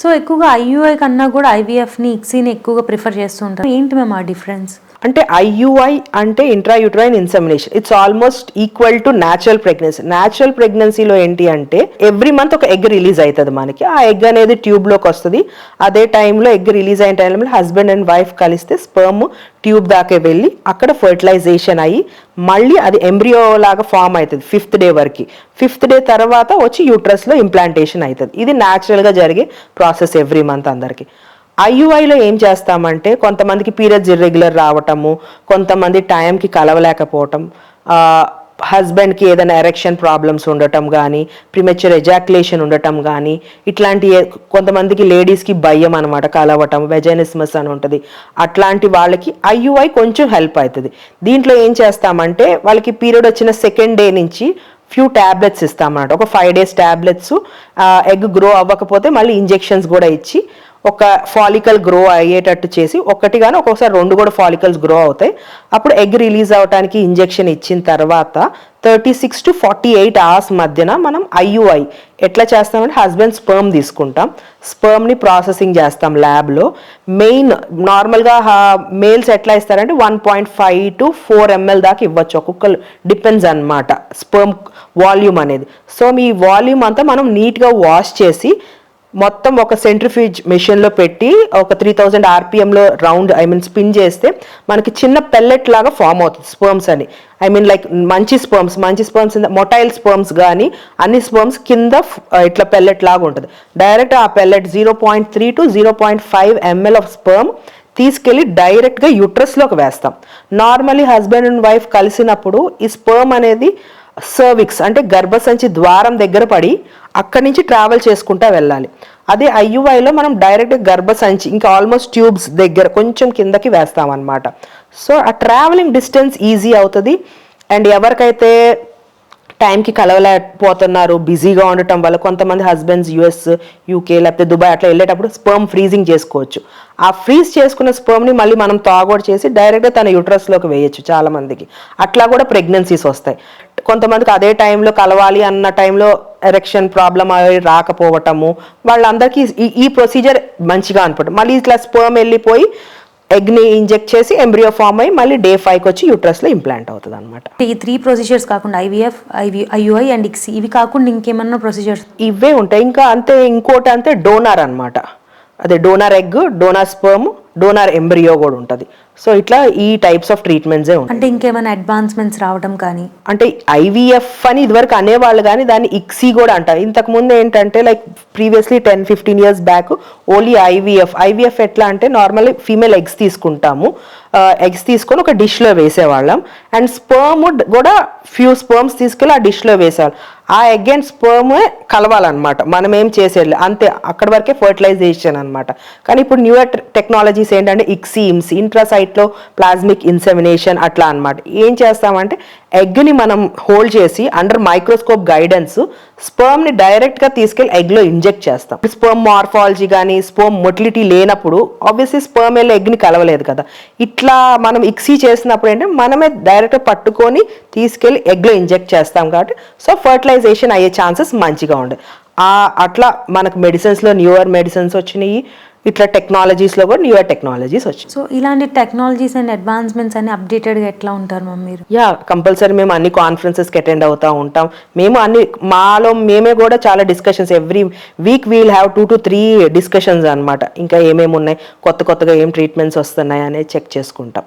So ఎక్కువగా IUI కన్నా కూడా ఐవీఎఫ్ని ఇక్సీని ఎక్కువగా ప్రిఫర్ చేస్తుంటారు ఏంటి మేము ఆ డిఫరెన్స్? అంటే ఐయుఐ అంటే intrauterine insemination it's almost equal to natural pregnancy natural ప్రెగ్నెన్సీలో ఏంటి అంటే ఎవ్రీ మంత్ ఒక ఎగ్ రిలీజ్ అవుతుంది మనకి. ఆ ఎగ్ అనేది ట్యూబ్లోకి వస్తుంది. అదే టైంలో ఎగ్ రిలీజ్ అయిన టైంలో హస్బెండ్ అండ్ వైఫ్ కలిస్తే స్పర్మ్ ట్యూబ్ దాకా వెళ్ళి అక్కడ ఫర్టిలైజేషన్ అయ్యి మళ్ళీ అది ఎంబ్రియో లాగా ఫామ్ అవుతుంది ఫిఫ్త్ డే వరకు. ఫిఫ్త్ డే తర్వాత వచ్చి యూట్రస్లో ఇంప్లాంటేషన్ అవుతుంది. ఇది న్యాచురల్గా జరిగే ప్రాసెస్ ఎవ్రీ మంత్ అందరికి. ఐయుఐలో ఏం చేస్తామంటే కొంతమందికి పీరియడ్స్ ఇర్రెగ్యులర్ రావటము కొంతమంది టైంకి కలవలేకపోవటం హస్బెండ్కి ఏదైనా ఎరెక్షన్ ప్రాబ్లమ్స్ ఉండటం కానీ ప్రిమెచ్యూర్ ఎజాక్యులేషన్ ఉండటం కానీ ఇట్లాంటి కొంతమందికి లేడీస్కి భయం అనమాట కలవటం వెజైనిస్మస్ అని ఉంటుంది. అట్లాంటి వాళ్ళకి ఐయుఐ కొంచెం హెల్ప్ అవుతుంది దీంట్లో ఏం చేస్తామంటే వాళ్ళకి పీరియడ్ వచ్చిన సెకండ్ డే నుంచి ఫ్యూ ట్యాబ్లెట్స్ ఇస్తామన్నమాట. ఒక five days tablets egg grow అవ్వకపోతే మళ్ళీ ఇంజెక్షన్స్ కూడా ఇచ్చి ఒక ఫాలికల్ గ్రో అయ్యేటట్టు చేసి ఒకటి కానీ ఒక్కొక్కసారి రెండు కూడా ఫాలికల్స్ గ్రో అవుతాయి. అప్పుడు ఎగ్ రిలీజ్ అవడానికి ఇంజెక్షన్ ఇచ్చిన తర్వాత thirty six to forty eight hours మధ్యన మనం ఐయుఐ ఎట్లా చేస్తామంటే హస్బెండ్ స్పర్మ్ తీసుకుంటాం. స్పర్మ్ని ప్రాసెసింగ్ చేస్తాం ల్యాబ్లో మెయిన్ నార్మల్గా మేల్స్ ఎట్లా ఇస్తారంటే one point five to four ML దాకా ఇవ్వచ్చు. ఒక్కొక్కరు డిపెండ్స్ అన్నమాట. స్పర్మ్ వాల్యూమ్ అనేది. సో మీ వాల్యూమ్ అంతా మనం నీట్గా వాష్ చేసి మొత్తం ఒక సెంట్రిఫ్యూజ్ మెషిన్లో పెట్టి ఒక త్రీ థౌజండ్ ఆర్పిఎంలో రౌండ్ ఐ మీన్ స్పిన్ చేస్తే మనకి చిన్న పెల్లెట్ లాగా ఫామ్ అవుతుంది స్పర్మ్స్ అని. ఐ మీన్ లైక్ మంచి స్పర్మ్స్ మంచి స్పర్మ్స్ మొటైల్ స్పర్మ్స్ కానీ అన్ని స్పర్మ్స్ కింద ఇట్లా పెల్లెట్ లాగా ఉంటుంది. డైరెక్ట్ ఆ pellet zero point three to zero point five ML of sperm తీసుకెళ్ళి డైరెక్ట్గా యూట్రస్లోకి వేస్తాం. నార్మలీ హస్బెండ్ అండ్ వైఫ్ కలిసినప్పుడు ఈ స్పర్మ్ అనేది సర్విక్స్ అంటే గర్భసంచి ద్వారం దగ్గర పడి అక్కడి నుంచి ట్రావెల్ చేసుకుంటా వెళ్ళాలి. అదే ఐయుఐలో మనం డైరెక్ట్ గర్భసంచి ఇంకా ఆల్మోస్ట్ ట్యూబ్స్ దగ్గర కొంచెం కిందకి వేస్తామన్నమాట. సో ఆ ట్రావెలింగ్ డిస్టెన్స్ ఈజీ అవుతుంది. అండ్ ఎవరికైతే టైంకి కలవలేకపోతున్నారు బిజీగా ఉండటం వల్ల కొంతమంది హస్బెండ్స్ యుఎస్ యూకే లేకపోతే దుబాయ్ అట్లా వెళ్ళేటప్పుడు స్పర్మ్ ఫ్రీజింగ్ చేసుకోవచ్చు. ఆ ఫ్రీజ్ చేసుకున్న స్పర్మ్ని మళ్ళీ మనం తాగోడు చేసి డైరెక్ట్గా తన యూట్రస్లోకి వేయచ్చు చాలామందికి అట్లా కూడా ప్రెగ్నెన్సీస్ వస్తాయి. కొంతమందికి అదే టైంలో కలవాలి అన్న టైంలో ఎరెక్షన్ ప్రాబ్లం అవి రాకపోవటము వాళ్ళందరికీ ఈ ఈ ప్రొసీజర్ మంచిగా అనుకుంటాం మళ్ళీ ఇట్లా స్పర్మ్ వెళ్ళిపోయి ఎగ్ని ఇంజెక్ట్ చేసి ఎంబ్రియో ఫామ్ అయ్యి మళ్ళీ డే ఫైవ్కి వచ్చి యూట్రస్లో ఇంప్లాంట్ అవుతుంది అనమాట ఈ త్రీ ప్రొసీజర్స్ కాకుండా IVF IV IUI and ICSI ఇవి కాకుండా ఇంకేమన్నా ప్రొసీజర్స్? ఇవే ఉంటాయి. ఇంకా అంతే ఇంకోటి అంతే డోనార్ అన్నమాట. అదే donor egg donor sperm donor embryo కూడా ఉంటుంది. సో ఇట్లా ఈ టైప్స్ ఆఫ్ ట్రీట్మెంట్సే అంటే ఇంకేమైనా అడ్వాన్స్మెంట్స్ రావడం కానీ? అంటే ఐవీఎఫ్ అని ఇదివరకు అనేవాళ్ళు కానీ దాన్ని ఇక్సీ కూడా అంటారు. ఇంతకు ముందు ఏంటంటే like previously ten fifteen years back only IVF. IVF ఎట్లా అంటే నార్మల్లీ ఫీమేల్ ఎగ్స్ తీసుకుంటాము. ఎగ్స్ తీసుకొని ఒక డిష్లో వేసేవాళ్ళం. అండ్ స్పర్మ్ కూడా ఫ్యూ స్పర్మ్స్ తీసుకెళ్ళి ఆ డిష్లో వేసేవాళ్ళం. ఆ ఎగ్ అండ్ స్పర్మ్ కలవాలన్నమాట. మనం ఏం చేసేది అంతే అక్కడి వరకే ఫర్టిలైజేషన్ అన్నమాట. కానీ ఇప్పుడు న్యూ టెక్నాలజీస్ ఏంటంటే ఇక్సీ ఇమ్సీ సైట్లో ప్లాస్మిక్ ఇన్సెమినేషన్ అట్లా అన్నమాట. ఏం చేస్తామంటే ఎగ్ని మనం హోల్డ్ చేసి అండర్ మైక్రోస్కోప్ గైడెన్స్ స్పర్మ్ని డైరెక్ట్గా తీసుకెళ్ళి ఎగ్లో ఇంజెక్ట్ చేస్తాం. స్పర్మ్ మార్ఫాలజీ కానీ స్పర్మ్ మొటిలిటీ లేనప్పుడు ఆబ్వియస్లీ స్పర్మ్ వెళ్ళి ఎగ్ని కలవలేదు కదా. ఇట్లా మనం ఇక్సీ చేసినప్పుడు ఏంటంటే మనమే డైరెక్ట్గా పట్టుకొని తీసుకెళ్ళి ఎగ్లో ఇంజెక్ట్ చేస్తాం కాబట్టి సో ఫర్టిలైజేషన్ అయ్యే ఛాన్సెస్ మంచిగా ఉండే. అట్లా మనకు మెడిసిన్స్లో న్యూయర్ మెడిసిన్స్ వచ్చినాయి. ఇట్లా టెక్నాలజీస్లో కూడా న్యూయర్ టెక్నాలజీస్ వచ్చినాయి. సో ఇలాంటి టెక్నాలజీస్ అండ్ అడ్వాన్స్మెంట్స్ అన్ని అప్డేటెడ్గా ఎట్లా ఉంటారు మ్యామ్ మీరు? యా కంపల్సరీ మేము అన్ని కాన్ఫరెన్సెస్కి అటెండ్ అవుతూ ఉంటాం. మేము అన్ని మాలో మేమే కూడా చాలా discussions every week we'll have two to three discussions అన్నమాట. ఇంకా ఏమేమి ఉన్నాయి కొత్త కొత్తగా ఏం ట్రీట్మెంట్స్ వస్తున్నాయి అనేది చెక్ చేసుకుంటాం.